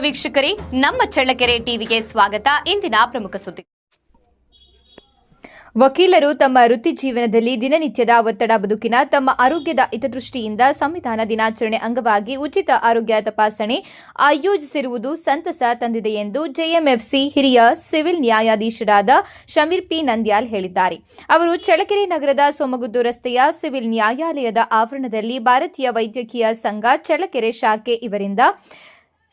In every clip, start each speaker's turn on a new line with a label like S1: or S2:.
S1: ವೀಕ್ಷಕರೇ, ನಮ್ಮ ಚಳ್ಳಕೆರೆ ಟಿವಿಗೆ ಸ್ವಾಗತ. ಇಂದಿನ ಪ್ರಮುಖ ಸುದ್ದಿ. ವಕೀಲರು ತಮ್ಮ ವೃತ್ತಿ ಜೀವನದಲ್ಲಿ ದಿನನಿತ್ಯದ ಒತ್ತಡ ಬದುಕಿನ ತಮ್ಮ ಆರೋಗ್ಯದ ಹಿತದೃಷ್ಟಿಯಿಂದ ಸಂವಿಧಾನ ದಿನಾಚರಣೆ ಅಂಗವಾಗಿ ಉಚಿತ ಆರೋಗ್ಯ ತಪಾಸಣೆ ಆಯೋಜಿಸಿರುವುದು ಸಂತಸ ತಂದಿದೆ ಎಂದು ಜೆಎಂಎಫ್ಸಿ ಹಿರಿಯ ಸಿವಿಲ್ ನ್ಯಾಯಾಧೀಶರಾದ ಶಮೀರ್ ಪಿ. ನಂದ್ಯಾಲ್ ಹೇಳಿದ್ದಾರೆ. ಅವರು ಚಳ್ಳಕೆರೆ ನಗರದ ಸೋಮಗುದ್ದು ರಸ್ತೆಯ ಸಿವಿಲ್ ನ್ಯಾಯಾಲಯದ ಆವರಣದಲ್ಲಿ ಭಾರತೀಯ ವೈದ್ಯಕೀಯ ಸಂಘ ಚಳ್ಳಕೆರೆ ಶಾಖೆ ಇವರಿಂದ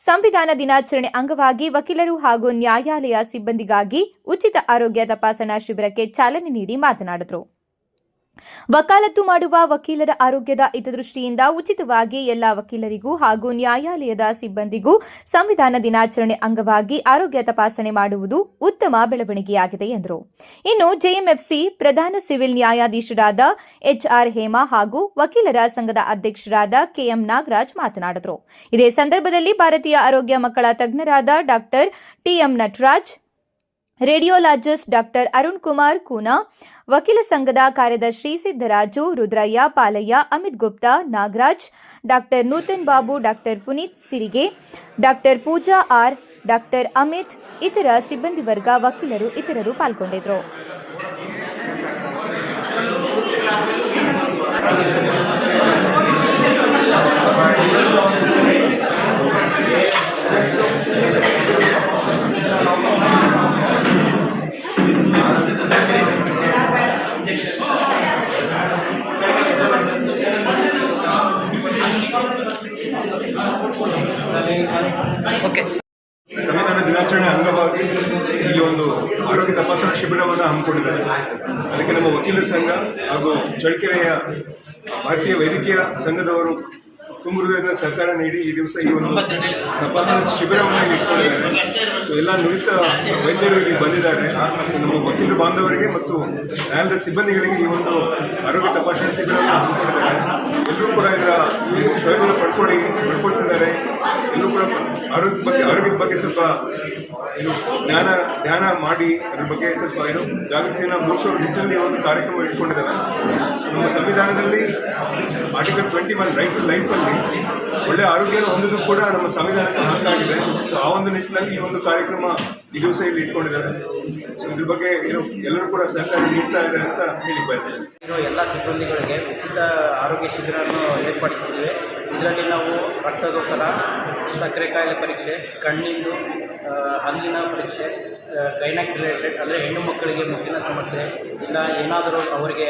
S1: ಸಂವಿಧಾನ ದಿನಾಚರಣೆ ಅಂಗವಾಗಿ ವಕೀಲರು ಹಾಗೂ ನ್ಯಾಯಾಲಯ ಸಿಬ್ಬಂದಿಗಾಗಿ ಉಚಿತ ಆರೋಗ್ಯ ತಪಾಸಣಾ ಶಿಬಿರಕ್ಕೆ ಚಾಲನೆ ನೀಡಿ ಮಾತನಾಡಿದರು. ವಕಾಲತ್ತು ಮಾಡುವ ವಕೀಲರ ಆರೋಗ್ಯದ ಹಿತದೃಷ್ಟಿಯಿಂದ ಉಚಿತವಾಗಿ ಎಲ್ಲ ವಕೀಲರಿಗೂ ಹಾಗೂ ನ್ಯಾಯಾಲಯದ ಸಿಬ್ಬಂದಿಗೂ ಸಂವಿಧಾನ ದಿನಾಚರಣೆ ಅಂಗವಾಗಿ ಆರೋಗ್ಯ ತಪಾಸಣೆ ಮಾಡುವುದು ಉತ್ತಮ ಬೆಳವಣಿಗೆಯಾಗಿದೆ ಎಂದರು. ಇನ್ನು ಜೆಎಂಎಫ್ಸಿ ಪ್ರಧಾನ ಸಿವಿಲ್ ನ್ಯಾಯಾಧೀಶರಾದ ಎಚ್ಆರ್ ಹೇಮಾ ಹಾಗೂ ವಕೀಲರ ಸಂಘದ ಅಧ್ಯಕ್ಷರಾದ ಕೆಎಂ ನಾಗರಾಜ್ ಮಾತನಾಡಿದರು. ಇದೇ ಸಂದರ್ಭದಲ್ಲಿ ಭಾರತೀಯ ಆರೋಗ್ಯ ಮಕ್ಕಳ ತಜ್ಞರಾದ doctor TM Nataraj radiologist doctor Arun Kumar Koona, ವಕೀಲ ಸಂಘದ ಕಾರ್ಯದರ್ಶಿ Siddaraju, Rudrayya Palayya, Amit Gupta, Nagaraj, doctor Nutan Babu, doctor Puneeth Sirige, doctor Pooja R, doctor Amit, ಇತರ ಸಿಬ್ಬಂದಿ ವರ್ಗ ವಕೀಲರು ಇತರರು ಪಾಲ್ಗೊಂಡಿದ್ದರು.
S2: ಸಂವಿಧಾನ ದಿನಾಚರಣೆ ಅಂಗವಾಗಿ ಈ ಒಂದು ಆರೋಗ್ಯ ತಪಾಸಣಾ ಶಿಬಿರವನ್ನು ಹಮ್ಮಿಕೊಂಡಿದ್ದಾರೆ. ಅದಕ್ಕೆ ನಮ್ಮ ವಕೀಲರ ಸಂಘ ಹಾಗೂ ಚಳ್ಳಕೆರೆಯ ಭಾರತೀಯ ವೈದ್ಯಕೀಯ ಸಂಘದವರು ಹೃದಯದ ಸಹಕಾರ ನೀಡಿ ಈ ದಿವಸ ಈ ಒಂದು ತಪಾಸಣಾ ಶಿಬಿರವನ್ನು ಇಟ್ಕೊಂಡಿದ್ದಾರೆ. ಸೊ ಎಲ್ಲ ನುರಿತ ವೈದ್ಯರು ಇಲ್ಲಿ ಬಂದಿದ್ದಾರೆ. ಸೊ ನಮ್ಮ ವಕೀಲ ಬಾಂಧವರಿಗೆ ಮತ್ತು ನ್ಯಾಯಾಲಯದ ಸಿಬ್ಬಂದಿಗಳಿಗೆ ಈ ಒಂದು ಆರೋಗ್ಯ ತಪಾಸಣೆ ಶಿಬಿರವನ್ನು ಹಮ್ಮಿಕೊಂಡಿದ್ದಾರೆ. ಎಲ್ಲರೂ ಕೂಡ ಇದರ ಪ್ರಯೋಜನ ಪಡ್ಕೊಳ್ಳಿ, ಪಡ್ಕೊಳ್ತಿದ್ದಾರೆ. ಎಲ್ಲರೂ ಕೂಡ ಆರೋಗ್ಯ ಬಗ್ಗೆ, ಆರೋಗ್ಯದ ಬಗ್ಗೆ ಸ್ವಲ್ಪ ಏನು ಜ್ಞಾನ ಧ್ಯಾನ ಮಾಡಿ, ಅದ್ರ ಬಗ್ಗೆ ಸ್ವಲ್ಪ ಏನು ಜಾಗೃತಿಯನ್ನು ಮೂಡಿಸೋ ನಿಟ್ಟಿನಲ್ಲಿ ಒಂದು ಕಾರ್ಯಕ್ರಮ ಇಟ್ಕೊಂಡಿದ್ದಾರೆ. ನಮ್ಮ ಸಂವಿಧಾನದಲ್ಲಿ article twenty one right to ಲೈಫಲ್ಲಿ ಒಳ್ಳೆ ಆರೋಗ್ಯನ ಹೊಂದಿದ್ದು ಕೂಡ ನಮ್ಮ ಸಂವಿಧಾನಕ್ಕೆ ಹಕ್ಕಾಗಿದೆ. ಸೊ ಆ ಒಂದು ನಿಟ್ಟಿನಲ್ಲಿ ಈ ಒಂದು ಕಾರ್ಯಕ್ರಮ ಈ ದಿವಸ ಇಲ್ಲಿ ಇಟ್ಕೊಂಡಿದ್ದಾರೆ. ಸೊ ಇದ್ರ ಬಗ್ಗೆ ಏನು ಎಲ್ಲರೂ ಕೂಡ ಸಹಕಾರ ನೀಡ್ತಾ ಇದ್ದಾರೆ ಅಂತ ಹೇಳಿ ಬಯಸ್ತೇನೆ.
S3: ಇರೋ ಎಲ್ಲ ಸಿಬ್ಬಂದಿಗಳಿಗೆ ಉಚಿತ ಆರೋಗ್ಯ ಶಿಬಿರವನ್ನು ಏರ್ಪಡಿಸಿದ್ದೀವಿ. ಇದರಲ್ಲಿ ನಾವು ರಕ್ತದೊತ್ತಡ, ಸಕ್ಕರೆ ಕಾಯಿಲೆ ಪರೀಕ್ಷೆ, ಕಣ್ಣಿಂದು ಹಲ್ಲಿನ ಪರೀಕ್ಷೆ ಗೈನಕ್ ರಿಲೇಟೆಡ್ ಅಂದರೆ ಹೆಣ್ಣು ಮಕ್ಕಳಿಗೆ ಮುಟ್ಟಿನ ಸಮಸ್ಯೆ, ಇಲ್ಲ ಏನಾದರೂ ಅವರಿಗೆ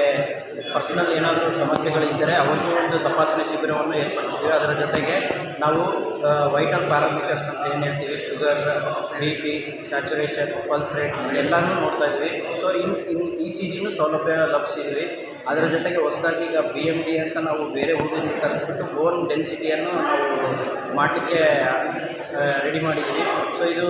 S3: ಪರ್ಸನಲ್ ಏನಾದರೂ ಸಮಸ್ಯೆಗಳಿದ್ದರೆ ಅವರಿಗೂ ಒಂದು ತಪಾಸಣೆ ಶಿಬಿರವನ್ನು ಏರ್ಪಡಿಸಿದ್ದೀವಿ. ಅದರ ಜೊತೆಗೆ ನಾವು ವೈಟಲ್ ಪ್ಯಾರಾಮೀಟರ್ಸ್ ಅಂತ ಏನು ಹೇಳ್ತೀವಿ? Sugar B P saturation pulse rate ಎಲ್ಲನೂ ನೋಡ್ತಾ ಇದ್ವಿ. So in in E C ಜಿನೂ ಸೌಲಭ್ಯ ಲಭಿಸಿದ್ವಿ. ಅದರ ಜೊತೆಗೆ ಹೊಸದಾಗಿ ಈಗ ಬಿ ಎಂ ಡಿ ಅಂತ ನಾವು ಬೇರೆ ಊರಿಂದ ತರಿಸ್ಬಿಟ್ಟು ಬೋನ್ ಡೆನ್ಸಿಟಿಯನ್ನು ನಾವು ಮಾಡಲಿಕ್ಕೆ ರೆಡಿ ಮಾಡಿದ್ದೀವಿ. ಸೊ ಇದು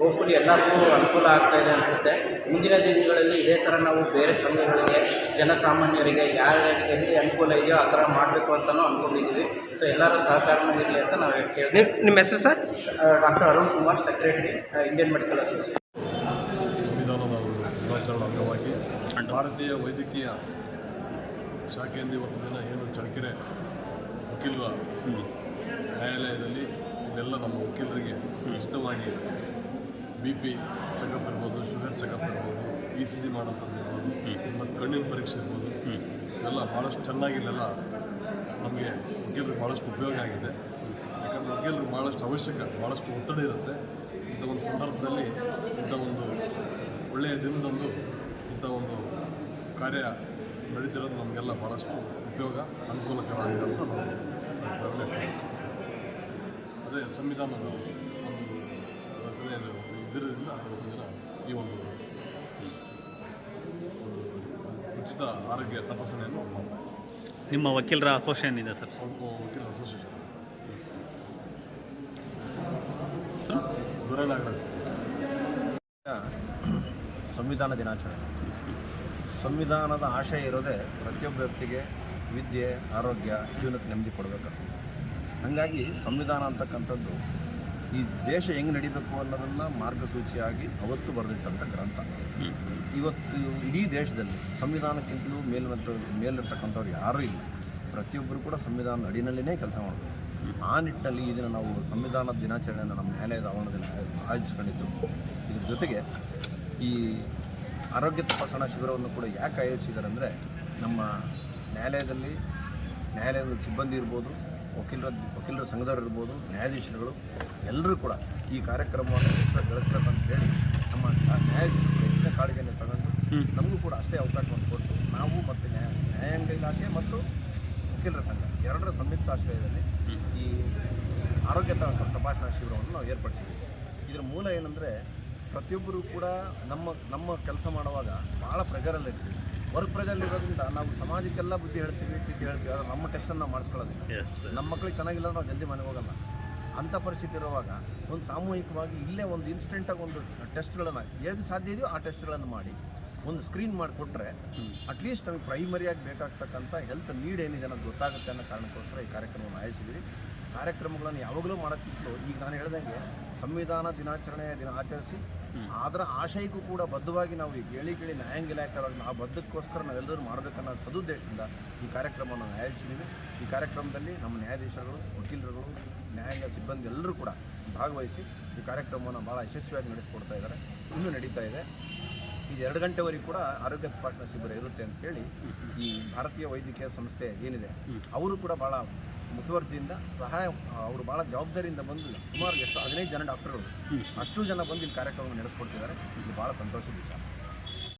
S3: ಹೋಪ್ಫುಲಿ ಎಲ್ಲರಿಗೂ ಅನುಕೂಲ ಆಗ್ತಾ ಇದೆ ಅನಿಸುತ್ತೆ. ಮುಂದಿನ ದಿನಗಳಲ್ಲಿ ಇದೇ ಥರ ನಾವು ಬೇರೆ ಸಂಘಗಳಿಗೆ ಜನಸಾಮಾನ್ಯರಿಗೆ ಯಾರ್ಯಾರಿಗೆ ಎಲ್ಲಿ ಅನುಕೂಲ ಇದೆಯೋ ಆ ಥರ ಮಾಡಬೇಕು ಅಂತಲೂ ಅಂದ್ಕೊಂಡಿದ್ದೀವಿ ಸೊ ಎಲ್ಲರೂ ಸಹಕಾರನೂ ಇರಲಿ ಅಂತ ನಾವು ಕೇಳ್ತೀವಿ
S4: ನಿಮ್ಮ ಹೆಸರು sir?
S3: Doctor Arun Kumar secretary Indian medical association
S5: ಸಂವಿಧಾನದ ದಿನಾಚರಣೆ ಅಂಗವಾಗಿ ಭಾರತೀಯ ವೈದ್ಯಕೀಯ ಶಾಖೆಯಿಂದ ಒಂದು ದಿನ ಏನು ಚಳ್ಳಕೆರೆ ವಕೀಲರ ನ್ಯಾಯಾಲಯದಲ್ಲಿ ಇದೆಲ್ಲ ನಮ್ಮ ವಕೀಲರಿಗೆ ಉಚಿತವಾಗಿ ಬಿ ಪಿ ಚೆಕಪ್ ಇರ್ಬೋದು ಶುಗರ್ ಚೆಕಪ್ ಇರ್ಬೋದು ಇ ಸಿ ಜಿ ಮಾಡೋಂಥದ್ದು ಇರ್ಬೋದು ಮತ್ತು ಕಣ್ಣಿನ ಪರೀಕ್ಷೆ ಇರ್ಬೋದು ಇವೆಲ್ಲ ಭಾಳಷ್ಟು ಚೆನ್ನಾಗಿ ಇಲ್ಲೆಲ್ಲ ನಮಗೆ ವಕೀಲರಿಗೆ ಭಾಳಷ್ಟು ಉಪಯೋಗ ಆಗಿದೆ. ಯಾಕಂದರೆ ವಕೀಲರಿಗೆ ಭಾಳಷ್ಟು ಅವಶ್ಯಕ ಭಾಳಷ್ಟು ಒತ್ತಡ ಇರುತ್ತೆ. ಇಂಥ ಒಂದು ಸಂದರ್ಭದಲ್ಲಿ ಇಂಥ ಒಂದು ಒಳ್ಳೆಯ ದಿನದಂದು ಇಂಥ ಒಂದು ಕಾರ್ಯ ನಡೀತಿರೋದು ನಮಗೆಲ್ಲ ಭಾಳಷ್ಟು ಉಪಯೋಗ ಅನುಕೂಲಕರ ಆಗಿದೆ ಅಂತ ನಾವು. ಅದೇ ಸಂವಿಧಾನದ ಉಚಿತ ಆರೋಗ್ಯ ತಪಾಸಣೆಯನ್ನು ಮಾಡ್ತಾರೆ
S4: ನಿಮ್ಮ ವಕೀಲರ ಅಸೋಸಿಯೇಷನ್ ಇದೆ ಸರ್?
S5: ವಕೀಲರ ಅಸೋಸಿಯೇಷನ್
S6: ಸಂವಿಧಾನ ದಿನಾಚರಣೆ. ಸಂವಿಧಾನದ ಆಶಯ ಇರೋದೇ ಪ್ರತಿಯೊಬ್ಬ ವ್ಯಕ್ತಿಗೆ ವಿದ್ಯೆ ಆರೋಗ್ಯ ಜೀವನಕ್ಕೆ ನೆಮ್ಮದಿ ಕೊಡಬೇಕು ಹಾಗಾಗಿ ಸಂವಿಧಾನ ಅಂತಕ್ಕಂಥದ್ದು ಈ ದೇಶ ಹೆಂಗೆ ನಡಿಬೇಕು ಅನ್ನೋದನ್ನು ಮಾರ್ಗಸೂಚಿಯಾಗಿ ಅವತ್ತು ಬರೆದಿಟ್ಟಂಥ ಗ್ರಂಥ. ಇವತ್ತು ಇಡೀ ದೇಶದಲ್ಲಿ ಸಂವಿಧಾನಕ್ಕಿಂತಲೂ ಮೇಲಿನಂತ, ಮೇಲಿರ್ತಕ್ಕಂಥವ್ರು ಯಾರೂ ಇಲ್ಲ. ಪ್ರತಿಯೊಬ್ಬರು ಕೂಡ ಸಂವಿಧಾನದ ಅಡಿನಲ್ಲಿನೇ ಕೆಲಸ ಮಾಡಬೇಕು. ಆ ನಿಟ್ಟಿನಲ್ಲಿ ಇದನ್ನು ದಿನ ನಾವು ಸಂವಿಧಾನ ದಿನಾಚರಣೆಯನ್ನು ನಮ್ಮ ನ್ಯಾಯಾಲಯದ ಆವರಣದಲ್ಲಿ ಆಯೋ- ಆಯೋಜಿಸ್ಕೊಂಡಿದ್ದು. ಇದ್ರ ಜೊತೆಗೆ ಈ ಆರೋಗ್ಯ ತಪಾಸಣಾ ಶಿಬಿರವನ್ನು ಕೂಡ ಯಾಕೆ ಆಯೋಜಿಸಿದ್ದಾರೆ ಅಂದರೆ ನಮ್ಮ ನ್ಯಾಯಾಲಯದಲ್ಲಿ ನ್ಯಾಯಾಲಯದ ಸಿಬ್ಬಂದಿ ಇರ್ಬೋದು ವಕೀಲರ ವಕೀಲರ ಸಂಘದವರು ಇರ್ಬೋದು ನ್ಯಾಯಾಧೀಶರುಗಳು ಎಲ್ಲರೂ ಕೂಡ ಈ ಕಾರ್ಯಕ್ರಮವನ್ನು ಬೆಳೆಸ್ಬೇಕಂತ ಹೇಳಿ ನಮ್ಮ ನ್ಯಾಯಾಧೀಶರು ಹೆಚ್ಚಿನ ಕಾಳಜಿಯನ್ನು ತಗೊಂಡು ನಮಗೂ ಕೂಡ ಅಷ್ಟೇ ಅವಕಾಶವನ್ನು ಕೊಟ್ಟು ನಾವು ಮತ್ತು ನ್ಯಾಯ ನ್ಯಾಯಾಂಗ ಇಲಾಖೆ ಮತ್ತು ವಕೀಲರ ಸಂಘ ಎರಡರ ಸಂಯುಕ್ತ ಆಶ್ರಯದಲ್ಲಿ ಈ ಆರೋಗ್ಯ ತಪಾಸಣಾ ಶಿಬಿರವನ್ನು ನಾವು ಏರ್ಪಡಿಸಿದ್ದೀವಿ ಇದರ ಮೂಲ ಏನಂದರೆ ಪ್ರತಿಯೊಬ್ಬರೂ ಕೂಡ ನಮ್ಮ ನಮ್ಮ ಕೆಲಸ ಮಾಡುವಾಗ ಭಾಳ ಪ್ರೆಜರಲ್ಲಿರ್ತೀವಿ ವರ್ಕ್ ಪ್ರೆಜರ್ ಇರೋದ್ರಿಂದ ನಾವು ಸಮಾಜಕ್ಕೆಲ್ಲ ಬುದ್ಧಿ ಹೇಳ್ತೀವಿ ತಿದ್ದಿ ಹೇಳ್ತೀವಿ ಆದರೆ ನಮ್ಮ ಟೆಸ್ಟನ್ನು ನಾವು ಮಾಡಿಸ್ಕೊಳ್ಳೋದಿಲ್ಲ.
S4: ಎಸ್
S6: ನಮ್ಮ ಮಕ್ಕಳಿಗೆ ಚೆನ್ನಾಗಿಲ್ಲ ನಾವು ಜಲ್ದಿ ಮನೆಗೆ ಹೋಗಲ್ಲ. ಅಂಥ ಪರಿಸ್ಥಿತಿ ಇರುವಾಗ ಒಂದು ಸಾಮೂಹಿಕವಾಗಿ ಇಲ್ಲೇ ಒಂದು ಇನ್ಸ್ಟೆಂಟಾಗಿ ಒಂದು ಟೆಸ್ಟ್ಗಳನ್ನು ಏನು ಸಾಧ್ಯ ಇದೆಯೋ ಆ ಟೆಸ್ಟ್ಗಳನ್ನು ಮಾಡಿ ಒಂದು ಸ್ಕ್ರೀನ್ ಮಾಡಿಕೊಟ್ರೆ ಅಟ್ಲೀಸ್ಟ್ ನಮಗೆ ಪ್ರೈಮರಿಯಾಗಿ ಬೇಕಾಗ್ತಕ್ಕಂಥ ಹೆಲ್ತ್ ನೀಡ್ ಏನಿದೆ ಅನ್ನೋದು ಗೊತ್ತಾಗುತ್ತೆ ಅನ್ನೋ ಕಾರಣಕ್ಕೋಸ್ಕರ ಈ ಕಾರ್ಯಕ್ರಮವನ್ನು ಆಯೋಜಿಸಿದ್ದೀವಿ ಕಾರ್ಯಕ್ರಮಗಳನ್ನು ಯಾವಾಗಲೂ ಮಾಡುತ್ತಿತ್ತು. ಈಗ ನಾನು ಹೇಳ್ದಂಗೆ ಸಂವಿಧಾನ ದಿನಾಚರಣೆಯ ದಿನ ಆಚರಿಸಿ ಅದರ ಆಶಯಕ್ಕೂ ಕೂಡ ಬದ್ಧವಾಗಿ ನಾವು ಈ ಹೇಳಿ ಕೇಳಿ ನ್ಯಾಯಾಂಗ ಇಲಾಖೆಯೊಳಗೆ ನಾವು ಬದ್ಧಕ್ಕೋಸ್ಕರ ನಾವೆಲ್ಲರೂ ಮಾಡಬೇಕನ್ನೋ ಸದುದ್ದೇಶದಿಂದ ಈ ಕಾರ್ಯಕ್ರಮವನ್ನು ಆಯೋಜಿಸಿದ್ದೀವಿ. ಈ ಕಾರ್ಯಕ್ರಮದಲ್ಲಿ ನಮ್ಮ ನ್ಯಾಯಾಧೀಶರುಗಳು ವಕೀಲರುಗಳು ನ್ಯಾಯಾಂಗ ಸಿಬ್ಬಂದಿ ಎಲ್ಲರೂ ಕೂಡ ಭಾಗವಹಿಸಿ ಈ ಕಾರ್ಯಕ್ರಮವನ್ನು ಭಾಳ ಯಶಸ್ವಿಯಾಗಿ ನಡೆಸ್ಕೊಡ್ತಾ ಇದ್ದಾರೆ. ಇನ್ನೂ ನಡೀತಾ ಇದೆ. ಇದು ಎರಡು ಗಂಟೆವರೆಗೂ ಕೂಡ ಆರೋಗ್ಯ ತಪಾಸಣಾ ಶಿಬಿರ ಇರುತ್ತೆ ಅಂತ ಹೇಳಿ ಈ ಭಾರತೀಯ ವೈದ್ಯಕೀಯ ಸಂಸ್ಥೆ ಏನಿದೆ ಅವರು ಕೂಡ ಭಾಳ ಮುತುವರ್ಜಿಯಿಂದ ಸಹಾಯ ಅವರು ಭಾಳ ಜವಾಬ್ದಾರಿಯಿಂದ ಬಂದು ಸುಮಾರು ಎಷ್ಟು ಹದಿನೈದು ಜನ ಡಾಕ್ಟರ್ಗಳು. ಅಷ್ಟು ಜನ ಬಂದು ಇಲ್ಲಿ ಕಾರ್ಯಕ್ರಮ ನಡೆಸ್ಕೊಡ್ತಿದ್ದಾರೆ. ಇದು ಭಾಳ ಸಂತೋಷದ ವಿಚಾರ.